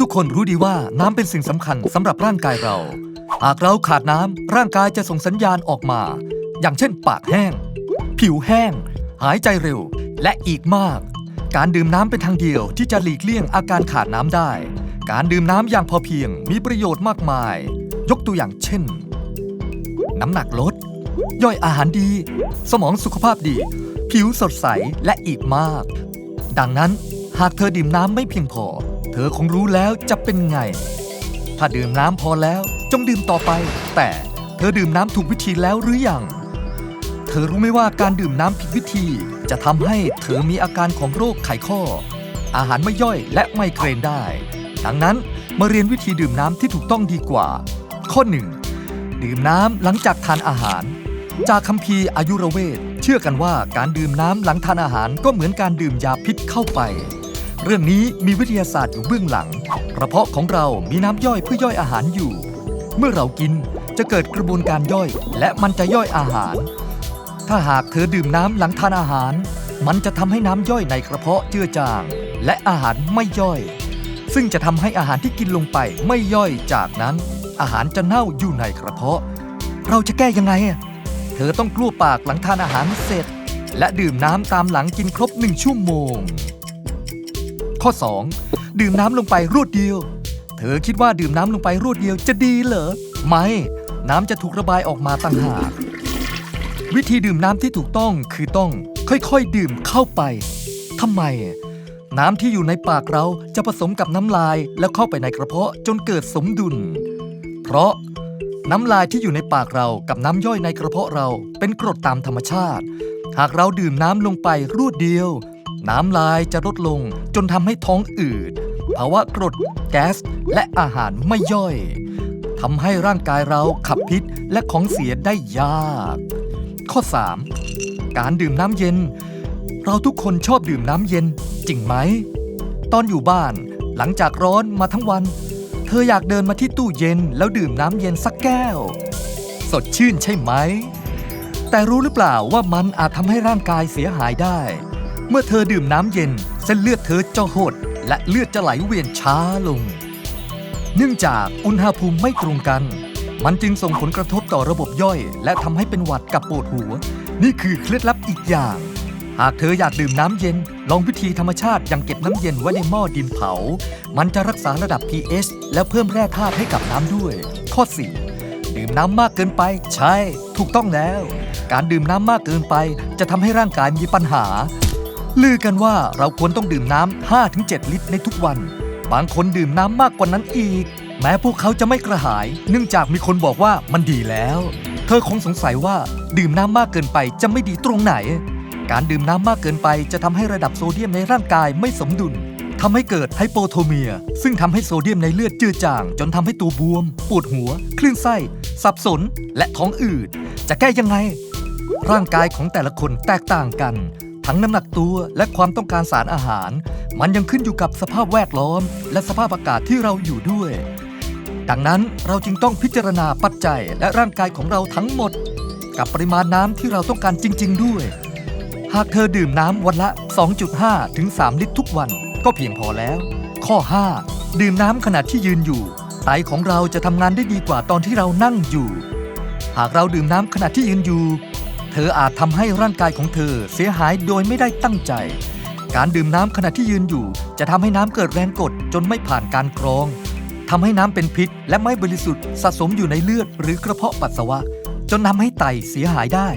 ทุกคนรู้ดีว่าน้ำเป็นสิ่งสำคัญสำหรับร่างกายเรา หากเราขาดน้ำร่างกายจะส่งสัญญาณออกมา อย่างเช่น ปากแห้ง ผิวแห้ง หายใจเร็ว และอีกมาก การดื่มน้ำเป็นทางเดียวที่จะหลีกเลี่ยงอาการขาดน้ำได้ การดื่มน้ำอย่างพอเพียงมีประโยชน์มากมาย ยกตัวอย่างเช่น น้ำหนักลด ย่อยอาหารดี สมองสุขภาพดี ผิวสดใสและอีกมาก ดังนั้นหากเธอดื่มน้ำไม่เพียงพอ เธอคงรู้แล้วจะเป็นไง ถ้าดื่มน้ำพอแล้ว จงดื่มต่อไป แต่เธอดื่มน้ำถูกวิธีแล้วหรือยัง เธอรู้ไหมว่าการดื่มน้ำผิดวิธี จะทำให้เธอมีอาการของโรคไขข้อ อาหารไม่ย่อยและไมเกรนได้ ดังนั้นมาเรียนวิธีดื่มน้ำที่ถูกต้องดีกว่า ข้อ 1. ดื่มน้ำหลังจากทานอาหาร จากคัมภีร์อายุรเวทเชื่อกันว่าการดื่มน้ำหลังทานอาหารก็เหมือนการดื่มยาพิษเข้าไป เรื่องนี้มีวิทยาศาสตร์อยู่เบื้องหลัง กระเพาะของเรามีน้ำย่อยเพื่อย่อยอาหารอยู่ เมื่อเรากินจะเกิดกระบวนการย่อย และมันจะย่อยอาหาร ถ้าหากเธอดื่มน้ำหลังทานอาหาร มันจะทำให้น้ำย่อยในกระเพาะเจือจาง และอาหารไม่ย่อย ซึ่งจะทำให้อาหารที่กินลงไปไม่ย่อยจากนั้น อาหารจะเน่าอยู่ในกระเพาะ เราจะแก้ยังไงเธอต้องกลั้วปากหลังทานอาหารเสร็จ และดื่มน้ำตามหลังกินครบหนึ่งชั่วโมง ข้อ 2. ดื่มน้ำลงไปรวดเดียว เธอคิดว่าดื่มน้ำลงไปรวดเดียวจะดีเหรอ ไม่ น้ำจะถูกระบายออกมาต่างหาก วิธีดื่มน้ำที่ถูกต้องคือต้องค่อยๆ ดื่มเข้าไปทำไม น้ำที่อยู่ในปากเราจะผสมกับน้ำลายแล้วเข้าไปในกระเพาะจนเกิดสมดุล เพราะน้ำลายที่อยู่ในปากเรากับน้ำย่อยในกระเพาะเราเป็นกรดตามธรรมชาติ หากเราดื่มน้ำลงไปรวดเดียว น้ำลายจะลดลงจนทำให้ท้องอืดภาวะกรดแก๊ส และอาหารไม่ย่อยทำให้ร่างกายเราขับพิษและของเสียได้ยาก ข้อ 3. การดื่มน้ำเย็น เราทุกคนชอบดื่มน้ำเย็น จริงไหม ตอนอยู่บ้านหลังจากร้อนมาทั้งวัน เธออยากเดินมาที่ตู้เย็นแล้วดื่มน้ำเย็นสักแก้ว สดชื่นใช่ไหม แต่รู้หรือเปล่าว่ามันอาจทำให้ร่างกายเสียหายได้ เมื่อเธอดื่มน้ำเย็น เส้นเลือดเธอจะหด และเลือดจะไหลเวียนช้าลง เนื่องจากอุณหภูมิไม่ตรงกัน มันจึงส่งผลกระทบต่อระบบย่อย และทำให้เป็นหวัดกับปวดหัว นี่คือเคล็ดลับอีกอย่าง หากเธออยากดื่มน้ำเย็น ลองวิธีธรรมชาติอย่างเก็บน้ำเย็นไว้ในหม้อดินเผา มันจะรักษาระดับ pH และเพิ่มแร่ธาตุให้กับน้ำด้วย ข้อ 4 ดื่มน้ำมากเกินไป ใช่ ถูกต้องแล้ว การดื่มน้ำมากเกินไป จะทำให้ร่างกายมีปัญหา ลือกันว่าเราควรต้องดื่มน้ำ 5-7 ลิตรในทุกวัน บางคนดื่มน้ำมากกว่านั้นอีก แม้พวกเขาจะไม่กระหาย เนื่องจากมีคนบอกว่ามันดีแล้ว เธอคงสงสัยว่าดื่มน้ำมากเกินไปจะไม่ดีตรงไหน การดื่มน้ำมากเกินไปจะทำให้ระดับโซเดียมในร่างกายไม่สมดุลทำให้เกิดไฮโปโทเมีย ซึ่งทำให้โซเดียมในเลือดเจือจาง จนทำให้ตัวบวม ปวดหัว คลื่นไส้ สับสน และท้องอืด จะแก้ยังไง ร่างกายของแต่ละคนแตกต่างกัน ทั้งน้ำหนักตัวและความต้องการสารอาหาร มันยังขึ้นอยู่กับสภาพแวดล้อม และสภาพอากาศที่เราอยู่ด้วย ดังนั้นเราจึงต้องพิจารณาปัจจัยและร่างกายของเราทั้งหมด กับปริมาณน้ำที่เราต้องการจริง ๆ ด้วย หากเธอดื่มน้ำวันละ 2.5 ถึง 3 ลิตรทุกวันก็เพียงพอแล้ว ข้อ 5 ดื่มน้ำขณะที่ยืนอยู่ไตของเราจะทำงานได้ดีกว่าตอนที่เรานั่งอยู่ หากเราดื่มน้ำขณะที่ยืนอยู่ เธออาจทำให้ร่างกายของเธอเสียหายโดยไม่ได้ตั้งใจ การดื่มน้ำขณะที่ยืนอยู่ จะทำให้น้ำเกิดแรงกดจนไม่ผ่านการกรองทำให้น้ำเป็นพิษ และไม่บริสุทธิ์สะสมอยู่ในเลือดหรือกระเพาะปัสสาวะ จนทำให้ไตเสียหายได้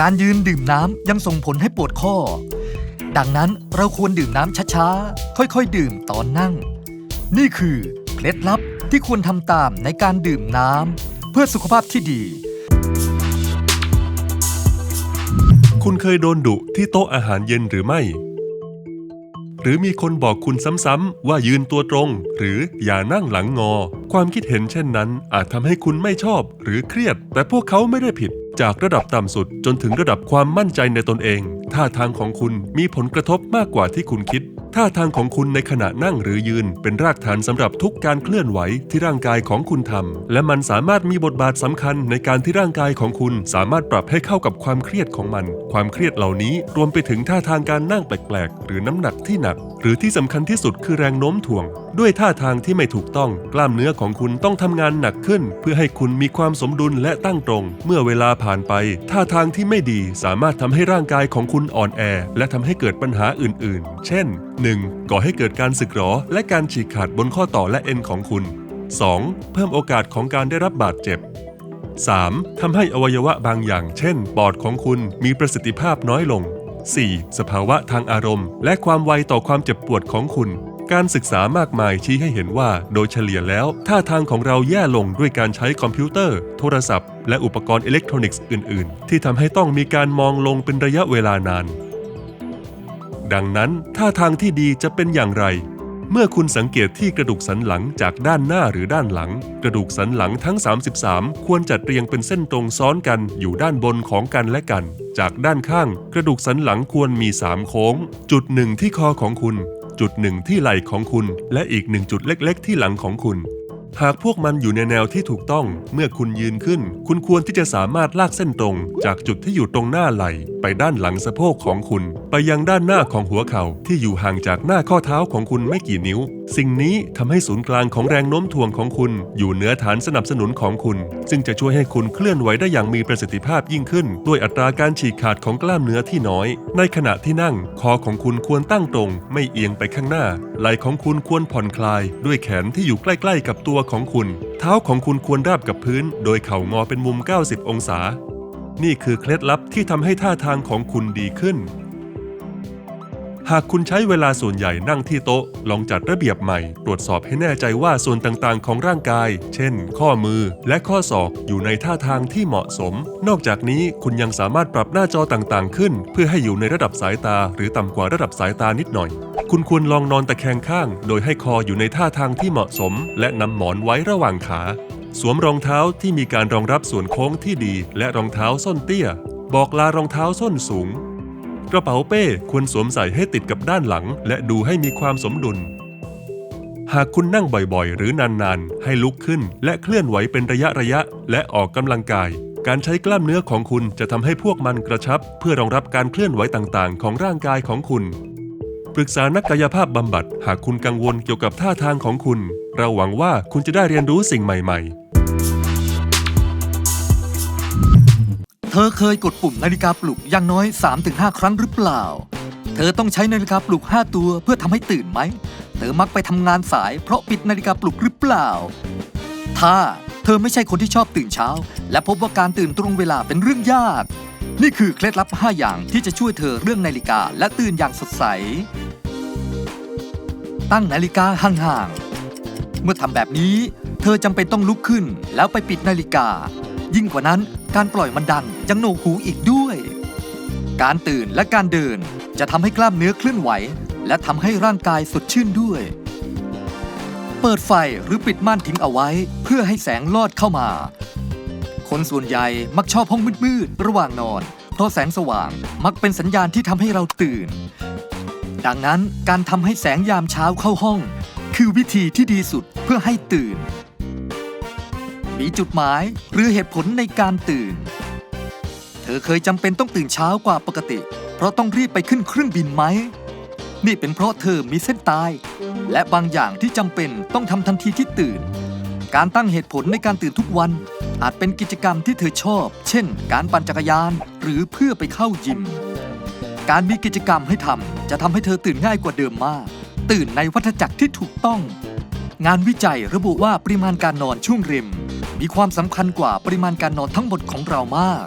การยืนดื่มน้ำยังส่งผลให้ปวดข้อ ดังนั้นเราควรดื่มน้ำช้าๆ ค่อยๆ ดื่มตอนนั่ง นี่คือเคล็ดลับที่ควรทำตามในการดื่มน้ำเพื่อสุขภาพที่ดี คุณเคยโดนดุที่โต๊ะอาหารเย็นหรือไม่ หรือมีคนบอกคุณซ้ำๆว่ายืนตัวตรง หรืออย่านั่งหลังงอ ความคิดเห็นเช่นนั้น อาจทำให้คุณไม่ชอบหรือเครียด แต่พวกเขาไม่ได้ผิด จากระดับต่ำสุดจนถึงระดับความมั่นใจในตนเอง ท่าทางของคุณมีผลกระทบมากกว่าที่คุณคิด ท่าทางของคุณในขณะนั่งหรือยืน เป็นรากฐานสำหรับทุกการเคลื่อนไหวที่ร่างกายของคุณทำและมันสามารถมีบทบาทสำคัญในการที่ร่างกายของคุณ สามารถปรับให้เข้ากับความเครียดของมัน ความเครียดเหล่านี้รวมไปถึงท่าทางการนั่งแปลกๆ หรือน้ำหนักที่หนัก หรือที่สำคัญที่สุดคือแรงโน้มถ่วง ด้วยท่าทางที่ไม่ถูกต้อง กล้ามเนื้อของคุณต้องทำงานหนักขึ้น เพื่อให้คุณมีความสมดุลและตั้งตรง เมื่อเวลาผ่านไป ท่าทางที่ไม่ดีสามารถทำให้ร่างกายของคุณอ่อนแอ และทำให้เกิดปัญหาอื่น ๆ เช่น 1. ก่อให้เกิดการสึกหรอและการฉีกขาดบนข้อต่อและเอ็นของคุณ 2. เพิ่มโอกาสของการได้รับบาดเจ็บ 3. ทำให้อวัยวะบางอย่าง เช่น ปอดของคุณมีประสิทธิภาพน้อยลง 4. สภาวะทางอารมณ์ และความไวต่อความเจ็บปวดของคุณ การศึกษามากมายชี้ให้เห็นว่า โดยเฉลี่ยแล้วท่าทางของเราแย่ลงด้วยการใช้คอมพิวเตอร์ โทรศัพท์ และอุปกรณ์อิเล็กทรอนิกส์อื่น ๆ ที่ทำให้ต้องมีการมองลงเป็นระยะเวลานาน ดังนั้นท่าทางที่ดีจะเป็นอย่างไร เมื่อคุณสังเกตที่กระดูกสันหลังจากด้านหน้าหรือด้านหลัง กระดูกสันหลังทั้ง 33 ควรจัดเรียงเป็นเส้นตรงซ้อนกันอยู่ด้านบนของกันและกัน จากด้านข้าง กระดูกสันหลังควรมี 3 โค้ง จุดหนึ่งที่คอของคุณ จุดหนึ่งที่ไหล่ของคุณ และอีกหนึ่งจุดเล็ก ๆ ที่หลังของคุณ หากพวกมันอยู่ในแนวที่ถูกต้องเมื่อคุณยืนขึ้น คุณควรที่จะสามารถลากเส้นตรง จากจุดที่อยู่ตรงหน้าไหล่ไปด้านหลังสะโพกของคุณ ไปยังด้านหน้าของหัวเข่าที่อยู่ห่างจากหน้าข้อเท้าของคุณไม่กี่นิ้ว สิ่งนี้ทำให้ศูนย์กลางของแรงโน้มถ่วงของคุณ อยู่เหนือฐานสนับสนุนของคุณ ซึ่งจะช่วยให้คุณเคลื่อนไหวได้อย่างมีประสิทธิภาพยิ่งขึ้น ด้วยอัตราการฉีกขาดของกล้ามเนื้อที่น้อย ในขณะที่นั่ง คอของคุณควรตั้งตรง ไม่เอียงไปข้างหน้า ไหล่ของคุณควรผ่อนคลาย ด้วยแขนที่อยู่ใกล้ ๆ กับตัวของคุณ เท้าของคุณควรราบกับพื้น โดยเข่างอเป็นมุม 90 องศานี่คือเคล็ดลับที่ทำให้ท่าทางของคุณดีขึ้น หากคุณใช้เวลาส่วนใหญ่นั่งที่โต๊ะ ลองจัดระเบียบใหม่ ตรวจสอบให้แน่ใจว่าส่วนต่างๆ ของร่างกาย เช่น ข้อมือและข้อศอกอยู่ในท่าทางที่เหมาะสม นอกจากนี้คุณยังสามารถปรับหน้าจอต่างๆ ขึ้น เพื่อให้อยู่ในระดับสายตา หรือต่ำกว่าระดับสายตานิดหน่อย คุณควรลองนอนตะแคงข้าง โดยให้คออยู่ในท่าทางที่เหมาะสม และนำหมอนไว้ระหว่างขา สวมรองเท้าที่มีการรองรับส่วนโค้งที่ดี และรองเท้าส้นเตี้ย บอกลารองเท้าส้นสูง กระเป๋าเป้ควรสวมใส่ให้ติดกับด้านหลัง และดูให้มีความสมดุล หากคุณนั่งบ่อยๆ หรือนานๆ ให้ลุกขึ้นและเคลื่อนไหวเป็นระยะระยะ และออกกำลังกาย การใช้กล้ามเนื้อของคุณจะทำให้พวกมันกระชับ เพื่อรองรับการเคลื่อนไหวต่างๆ ของร่างกายของคุณ ปรึกษานักกายภาพบำบัด หากคุณกังวลเกี่ยวกับท่าทางของคุณ เราหวังว่าคุณจะได้เรียนรู้สิ่งใหม่ ๆ เธอเคยกดปุ่มนาฬิกาปลุกอย่างน้อย 3-5 ครั้งหรือเปล่า เธอต้องใช้นาฬิกาปลุก 5 ตัวเพื่อทำให้ตื่นไหม เธอมักไปทำงานสายเพราะปิดนาฬิกาปลุกหรือเปล่า ถ้าเธอไม่ใช่คนที่ชอบตื่นเช้า และพบว่าการตื่นตรงเวลาเป็นเรื่องยาก นี่คือเคล็ดลับ 5 อย่างที่จะช่วยเธอเรื่องนาฬิกาและตื่นอย่างสดใส ตั้งนาฬิกาห่างๆ เมื่อทำแบบนี้ เธอจำเป็นต้องลุกขึ้นแล้วไปปิดนาฬิกา ยิ่งกว่านั้น การปล่อยมันดังยังโหนกหูอีกด้วย การตื่นและการเดินจะทำให้กล้ามเนื้อเคลื่อนไหว และทำให้ร่างกายสดชื่นด้วย เปิดไฟหรือปิดม่านทิ้งเอาไว้ เพื่อให้แสงลอดเข้ามา คนส่วนใหญ่มักชอบห้องมืดๆระหว่างนอน เพราะแสงสว่างมักเป็นสัญญาณที่ทำให้เราตื่น ดังนั้นการทำให้แสงยามเช้าเข้าห้อง คือวิธีที่ดีสุดเพื่อให้ตื่น มีจุดหมายหรือเหตุผลในการตื่น เธอเคยจำเป็นต้องตื่นเช้ากว่าปกติ เพราะต้องรีบไปขึ้นเครื่องบินไหม นี่เป็นเพราะเธอมีเส้นตาย และบางอย่างที่จำเป็นต้องทำทันทีที่ตื่น การตั้งเหตุผลในการตื่นทุกวัน อาจเป็นกิจกรรมที่เธอชอบ เช่น การปั่นจักรยาน หรือเพื่อไปเข้ายิม การมีกิจกรรมให้ทำจะทำให้เธอตื่นง่ายกว่าเดิมมาก ตื่นในวัฏจักรที่ถูกต้องงานวิจัยระบุว่าปริมาณการนอนช่วงร็ม มีความสำคัญกว่าปริมาณการนอนทั้งหมดของเรามาก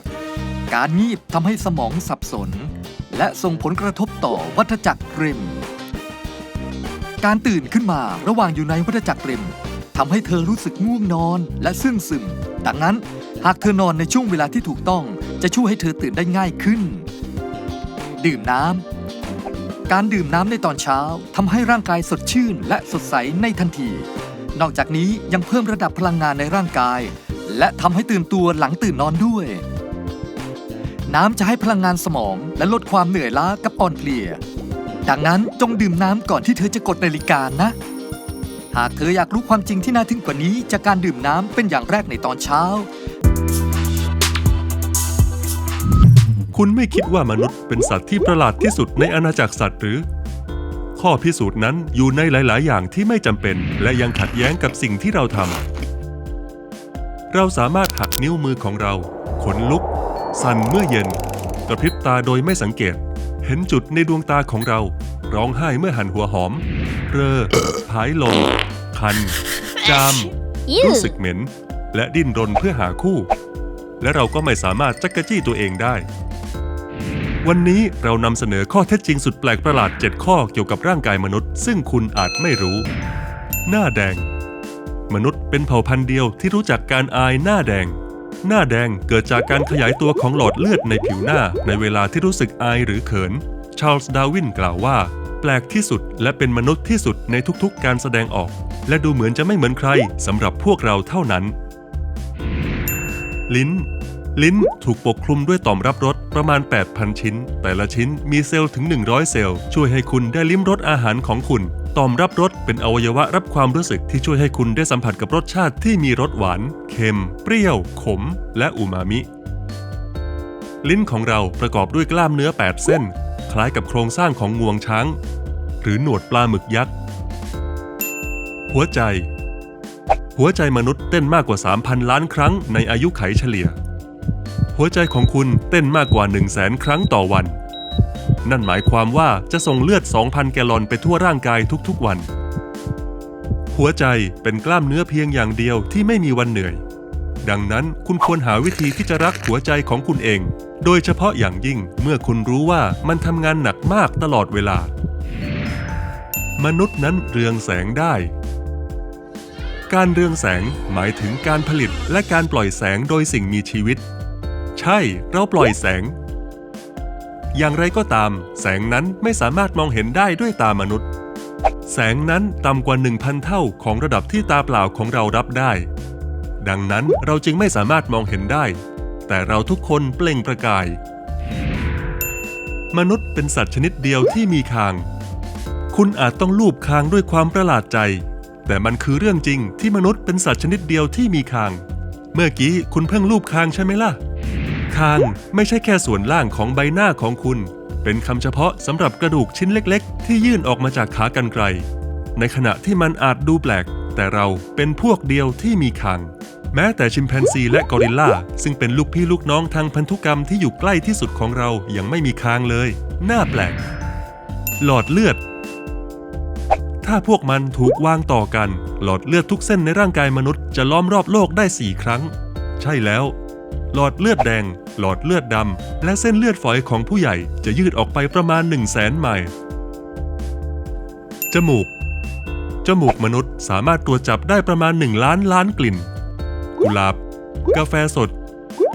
การงีบทำให้สมองสับสน และส่งผลกระทบต่อวัฏจักรเร็มการตื่นขึ้นมาระหว่างอยู่ในวัฏจักรเร็มทำให้เธอรู้สึกง่วงนอนและซึ่งซึม ดังนั้น หากเธอนอนในช่วงเวลาที่ถูกต้องจะช่วยให้เธอตื่นได้ง่ายขึ้น ดื่มน้ำ การดื่มน้ำในตอนเช้าทำให้ร่างกายสดชื่นและสดใสในทันที นอกจากนี้ยังเพิ่มระดับพลังงานในร่างกาย และทำให้ตื่นตัวหลังตื่นนอนด้วย น้ำจะให้พลังงานสมองและลดความเหนื่อยล้ากับอ่อนเพลีย ดังนั้นจงดื่มน้ำก่อนที่เธอจะกดนาฬิกานะ หากเธออยากรู้ความจริงที่น่าทึ่งกว่านี้ จากการดื่มน้ำเป็นอย่างแรกในตอนเช้า คุณไม่คิดว่ามนุษย์เป็นสัตว์ที่ประหลาดที่สุดในอาณาจักรสัตว์หรือ ข้อพิสูจน์นั้นอยู่ในหลาย ๆ อย่างที่ไม่จำเป็น และยังขัดแย้งกับสิ่งที่เราทำ เราสามารถหักนิ้วมือของเรา ขนลุก สั่นเมื่อเย็น กระพริบตาโดยไม่สังเกต เห็นจุดในดวงตาของเรา ร้องไห้เมื่อหันหัวหอม เรอผายลมคัน จาม รู้สึกเหม็น และดิ้นรนเพื่อหาคู่ และเราก็ไม่สามารถจักกะจี้ตัวเองได้ วันนี้เรานำเสนอข้อเท็จจริงสุดแปลกประหลาด 7 ข้อเกี่ยวกับร่างกายมนุษย์ ซึ่งคุณอาจไม่รู้ หน้าแดง มนุษย์เป็นเผ่าพันธุ์เดียวที่รู้จักการอายหน้าแดง หน้าแดงเกิดจากการขยายตัวของหลอดเลือดในผิวหน้า ในเวลาที่รู้สึกอายหรือเขิน ชาร์ลส์ดาวินกล่าวว่า แปลกที่สุดและเป็นมนุษย์ที่สุดในทุกๆ การแสดงออก และดูเหมือนจะไม่เหมือนใครสำหรับพวกเราเท่านั้น ลิ้น ลิ้นถูกปกคลุมด้วยต่อมรับรสประมาณ 8,000 ชิ้น แต่ละชิ้นมีเซลล์ถึง 100 เซลล์ ช่วยให้คุณได้ลิ้มรสอาหารของคุณ ต่อมรับรสเป็นอวัยวะรับความรู้สึกที่ช่วยให้คุณได้สัมผัสกับรสชาติที่มีรสหวาน เค็ม เปรี้ยว ขม และอูมามิ ลิ้นของเราประกอบด้วยกล้ามเนื้อ 8 เส้น คล้ายกับโครงสร้างของงวงช้าง หรือหนวดปลาหมึกยักษ์ หัวใจ หัวใจมนุษย์เต้นมากกว่า 3,000 ล้านครั้งในอายุไขเฉลี่ย หัวใจของคุณเต้นมากกว่า 1 0 0 0 0แสนครั้งต่อวัน นั่นหมายความว่าจะส่งเลือด 2,000 แกลลอนไปทั่วร่างกายทุกๆวัน หัวใจเป็นกล้ามเนื้อเพียงอย่างเดียวที่ไม่มีวันเหนื่อย ดังนั้นคุณควรหาวิธีที่จะรักหัวใจของคุณเอง โดยเฉพาะอย่างยิ่งเมื่อคุณรู้ว่ามันทำงานหนักมากตลอดเวลา มนุษย์นั้นเรืองแสงได้การเรืองแสงหมายถึงการผลิตและการปล่อยแสงโดยสิ่งมีชีวิต ใช่ เราปล่อยแสง อย่างไรก็ตาม แสงนั้นไม่สามารถมองเห็นได้ด้วยตามนุษย์ แสงนั้นต่ำกว่า 1,000 เท่าของระดับที่ตาเปล่าของเรารับได้ ดังนั้นเราจึงไม่สามารถมองเห็นได้ แต่เราทุกคนเปล่งประกาย มนุษย์เป็นสัตว์ชนิดเดียวที่มีคาง คุณอาจต้องลูบคางด้วยความประหลาดใจ แต่มันคือเรื่องจริงที่มนุษย์เป็นสัตว์ชนิดเดียวที่มีคาง เมื่อกี้คุณเพิ่งลูบคางใช่ไหมล่ะ คางไม่ใช่แค่ส่วนล่างของใบหน้าของคุณ เป็นคำเฉพาะสำหรับกระดูกชิ้นเล็กๆ ที่ยื่นออกมาจากขากรรไกร ในขณะที่มันอาจดูแปลก แต่เราเป็นพวกเดียวที่มีคาง แม้แต่ชิมแปนซีและกอริลลาซึ่งเป็นลูกพี่ลูกน้องทางพันธุกรรมที่อยู่ใกล้ที่สุดของเรายังไม่มีคางเลย น่าแปลก หลอดเลือด ถ้าพวกมันถูกวางต่อกัน หลอดเลือดทุกเส้นในร่างกายมนุษย์จะล้อมรอบโลกได้ 4 ครั้ง ใช่แล้ว หลอดเลือดแดง หลอดเลือดดำ และเส้นเลือดฝอยของผู้ใหญ่จะยืดออกไปประมาณ 1 0 0 0 0แสนไมล์จมูก จมูกมนุษย์สามารถตรวจจับได้ประมาณ 1 ล้านล้านกลิ่น กุหลาบ กาแฟสด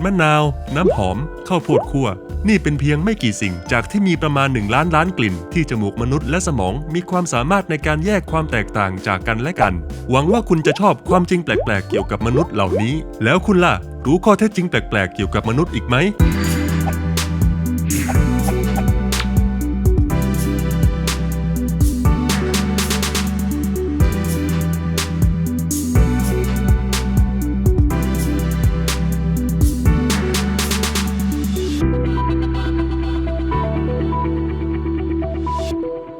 มะนาว น้ำหอม ข้าวโพดคั่ว นี่เป็นเพียงไม่กี่สิ่งจากที่มีประมาณ 1 ล้านล้านกลิ่น ที่จมูกมนุษย์และสมองมีความสามารถในการแยกความแตกต่างจากกันและกัน หวังว่าคุณจะชอบความจริงแปลกๆ เกี่ยวกับมนุษย์เหล่านี้ แล้วคุณล่ะ รู้ข้อเท็จจริงแปลกๆ เกี่ยวกับมนุษย์อีกไหม